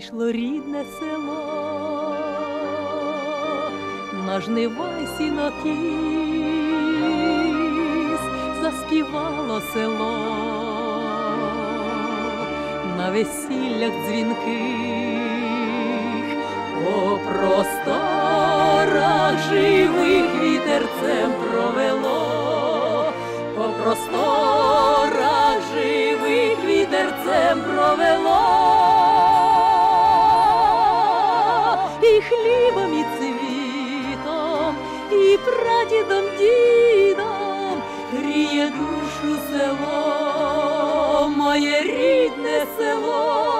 Вийшло рідне село, на жнива сінокіс, заспівало село, на весіллях дзвінких, по просторах живих вітерцем провело, по просторах прадідом, дідом гріє душу село, моє рідне село,